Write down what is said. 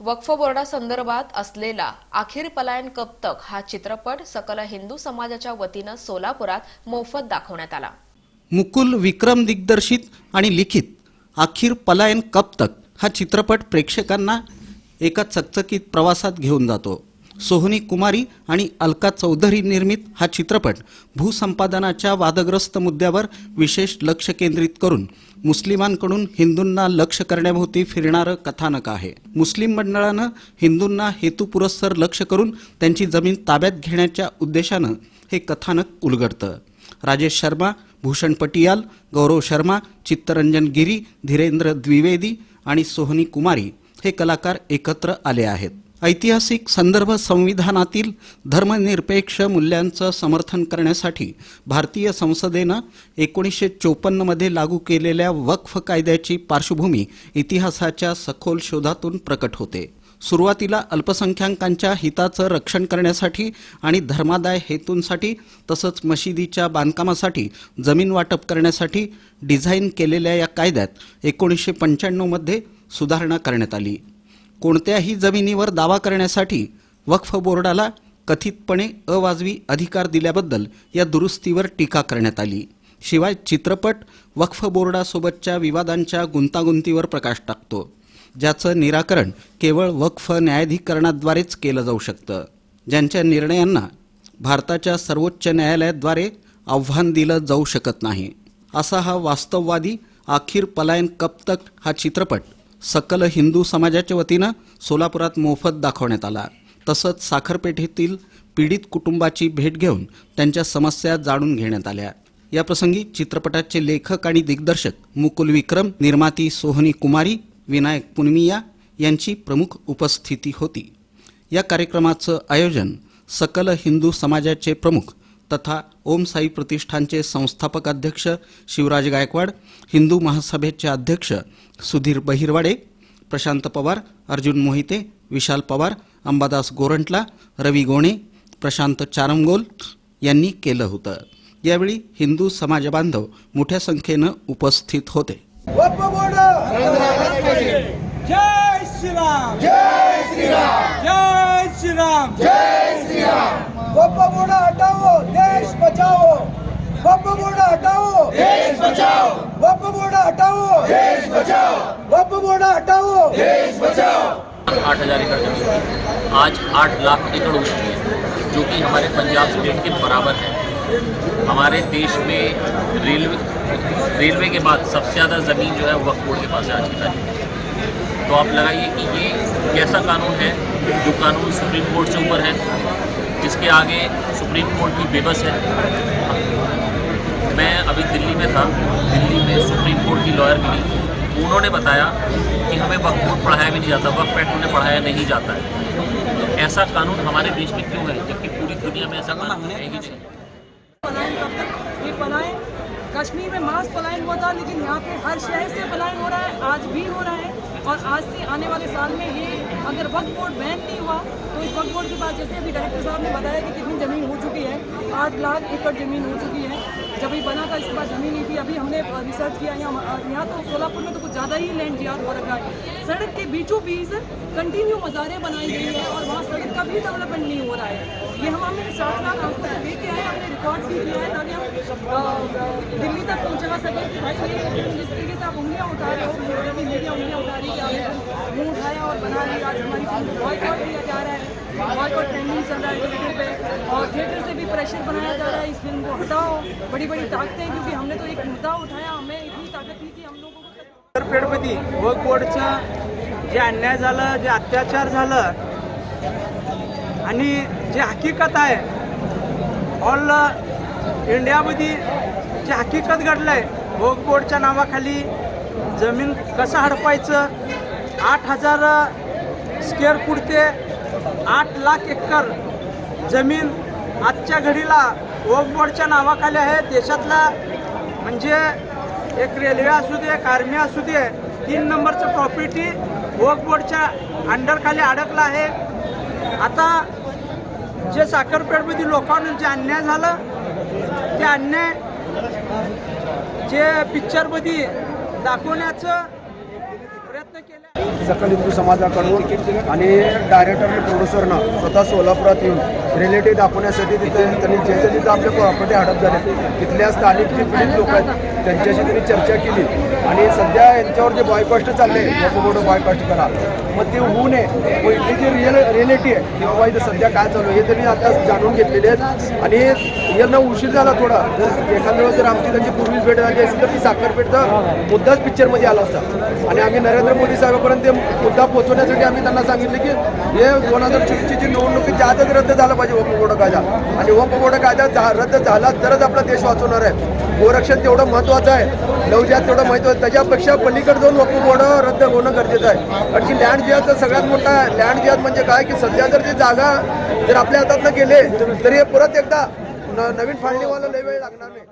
वक्फ बोर्डासंदर्भात असलेला अखेर पलायन कब तक हा चित्रपट सकल हिंदू समाजाच्या वतीनं सोलापुरात मोफत दाखवण्यात आला. मुकुल विक्रम दिग्दर्शित आणि लिखित अखेर पलायन कब तक हा चित्रपट प्रेक्षकांना एका चकचकीत प्रवासात घेऊन जातो. सोहनी कुमारी आणि अलका चौधरी निर्मित हा चित्रपट भूसंपादनाच्या वादग्रस्त मुद्द्यावर विशेष लक्ष केंद्रित करून मुस्लिमांकडून हिंदूंना लक्ष करण्याभोवती फिरणारं कथानक आहे. मुस्लिम मंडळानं हिंदूंना हेतुपुरस्सर लक्ष करून त्यांची जमीन ताब्यात घेण्याच्या उद्देशानं हे कथानक उलगडतं. राजेश शर्मा भूषण पटियाल गौरव शर्मा चित्तरंजन गिरी धीरेंद्र द्विवेदी आणि सोहनी कुमारी हे कलाकार एकत्र आले आहेत. ऐतिहासिक संदर्भ संविधानातील धर्मनिरपेक्ष मूल्यांचं समर्थन करण्यासाठी भारतीय संसदेनं एकोणीसशे चोपन्नमध्ये लागू केलेल्या वक्फ कायद्याची पार्श्वभूमी इतिहासाच्या सखोल शोधातून प्रकट होते. सुरुवातीला अल्पसंख्याकांच्या हिताचं रक्षण करण्यासाठी आणि धर्मादाय हेतूंसाठी तसंच मशिदीच्या बांधकामासाठी जमीन वाटप करण्यासाठी डिझाईन केलेल्या या कायद्यात एकोणीसशे पंच्याण्णवमध्ये सुधारणा करण्यात आली. कोणत्याही जमिनीवर दावा करण्यासाठी वक्फ बोर्डाला कथितपणे अवाजवी अधिकार दिल्याबद्दल या दुरुस्तीवर टीका करण्यात आली. शिवाय चित्रपट वक्फ बोर्डासोबतच्या विवादांच्या गुंतागुंतीवर प्रकाश टाकतो ज्याचं निराकरण केवळ वक्फ न्यायाधिकरणाद्वारेच केलं जाऊ शकतं. ज्यांच्या निर्णयांना भारताच्या सर्वोच्च न्यायालयाद्वारे आव्हान दिलं जाऊ शकत नाही. असा हा वास्तववादी आखिर पलायन कब तक हा चित्रपट सकल हिंदू समाजाच्या वतीनं सोलापुरात मोफत दाखवण्यात आला. तसंच साखरपेठेतील पीडित कुटुंबाची भेट घेऊन त्यांच्या समस्या जाणून घेण्यात आल्या. याप्रसंगी चित्रपटाचे लेखक आणि दिग्दर्शक मुकुल विक्रम निर्माती सोहनी कुमारी विनायक पुनमिया यांची प्रमुख उपस्थिती होती. या कार्यक्रमाचं आयोजन सकल हिंदू समाजाचे प्रमुख तथा ओम साई प्रतिष्ठानचे संस्थापक अध्यक्ष शिवराज गायकवाड हिंदू महासभेचे अध्यक्ष सुधीर बहिरवाडे प्रशांत पवार अर्जुन मोहिते विशाल पवार अंबादास गोरंटला रवी गोणे प्रशांत चारमगोल यांनी केलं होतं. यावेळी हिंदू समाजबांधव मोठ्या संख्येनं उपस्थित होते. जय श्रीराम. जय श्रीराम. जय श्रीराम. जय श्रीराम बचाओ। वक्फ बोर्ड हटाओ। देश बचाओ। वक्फ बोर्ड हटाओ। देश बचाओ। आठ हज़ार एकड़ ज़मीन आज आठ लाख एकड़ हो चुकी है जो कि हमारे पंजाब स्टेट के बराबर है। हमारे देश में रेलवे रेलवे के बाद सबसे ज़्यादा ज़मीन जो है वक्फ बोर्ड के पास है आज की तारीख तो आप लगाइए कि ये कैसा कानून है जो कानून सुप्रीम कोर्ट से ऊपर है जिसके आगे सुप्रीम कोर्ट की बेबस है। था, दिल्ली में सुप्रीम कोर्ट की लॉयर मिली। उन्होंने बताया कि हमें बोर्ड पढ़ाया भी नहीं जाता, वक्त एक्ट उन्हें पढ़ाया नहीं जाता है। तो ऐसा कानून हमारे देश में क्यों है, जबकि पूरी दुनिया में ऐसा कानून है ही नहीं। कश्मीर में मास पलायन हुआ था, लेकिन यहाँ पे हर शहर से पलायन हो रहा है, आज भी हो रहा है, और आज से आने वाले साल में ये अगर वक्त बोर्ड बैन नहीं हुआ तो इस वक्त बोर्ड के बाद जैसे अभी डायरेक्टर साहब ने बताया कि कितनी ज़मीन हो चुकी है, आठ लाख एकड़ ज़मीन हो चुकी है जब ये बना था, इसके पास ज़मीन नहीं थी, अभी हमने रिसर्च किया, यहाँ यहाँ तो सोलापुर में तो कुछ ज़्यादा ही लैंड जियाद हो रखा है। सड़क के बीचों बीच कंटिन्यू मज़ारें बनाई गई है और वहाँ सड़क का भी डेवलपमेंट नहीं हो रहा है। ये हम हमने साथ आँखों से देख के आए हमने रिकॉर्ड भी किया है, ताकि हम दिल्ली तक पहुँचा सकें जिस तरीके से आप उंगलियाँ उठा रहे हो मीडिया उंगलियाँ उठा रही है मुँह उठाया और बना लिया आज हमारी बॉयकॉट किया जा रहा है। बॉयकॉट ट्रेंडिंग चल रहा है ट्विटर पे और थिएटर से भी प्रेशर बनाया जा रहा है इस फिल्म को। हटाओ बड़ी बड़ी ताकतें क्योंकि हमने तो एक मुद्दा उठाया हमें इतनी ताकत थी कि हम लोगों को पेडपती वक बोर्डचं जे अन्याय झालं जे अत्याचार झालं आणि जे हकीकत आहे ऑल इंडियामध्ये जे हकीकत घडलं आहे वक बोर्डच्या नावाखाली जमीन कसं हडपायचं? आठ हजार स्क्वेअर फूट ते आठ लाख एकर जमीन आजच्या घडीला वक बोर्डच्या नावाखाली आहे. देशातला म्हणजे एक रेल्वे असू दे एक आर्मी असू दे तीन नंबरचं प्रॉपर्टी वक बोर्डच्या अंडरखाली अडकलं आहे. आता जे साखरपेठमध्ये लोकांना जे अन्याय झालं ते अन्याय जे पिक्चरमध्ये दाखवण्याचं सकल हिंदू समाजाकडून आणि डायरेक्टर आणि प्रोड्युसरनं स्वतः सोलापुरात येऊन रिलेटिव्ह दाखवण्यासाठी तिथे त्यांनी जे जे तिथं आपले प्रॉपर्टी हडप झाले तिथल्या स्थानिक जे पीडित लोक आहेत त्यांच्याशी त्यांनी चर्चा केली. आणि सध्या यांच्यावर जे बॉयकॉस्ट चालले मोठं मोठं बॉयकॉस्ट करा मग ते होऊ नये. व इथली जी रिअल रिएलिटी आहे की बाबा इथं सध्या काय चालू आहे हे त्यांनी आता जाणून घेतलेले आहेत. आणि यांना उशीर झाला थोडा. जर एखाद्या वेळेस जर आमची त्यांची पूर्वीच भेट झाली असेल तर ती साखरपेठचा मुद्दाच पिक्चरमध्ये आला असता. आणि आम्ही नरेंद्र मोदी साहेबांपर्यंत ते मुद्दा पोहोचवण्यासाठी आम्ही त्यांना सांगितले की हे दोन हजार चोवीसची जी निवडणुकीची आजच रद्द झालं पाहिजे ओपकोडा कायदा. आणि ओपकोडा कायदा रद्द झाला तरच आपला देश वाचवणार आहे. गोरक्षण तेवढं महत्त्व महत्त्वाचं आहे. नवजात तेवढं महत्त्वाचं त्याच्यापेक्षा पलीकडे जाऊन वपगोडं रद्द होणं गरजेचं आहे. कारण की लँड जिहादचा सगळ्यात मोठा लँड जिहाद म्हणजे काय? की सध्या जर ते जागा जर आपल्या हातातनं गेले तरी हे परत एकदा नवीन फाळणीवाला लय वेळ लागणार नाही.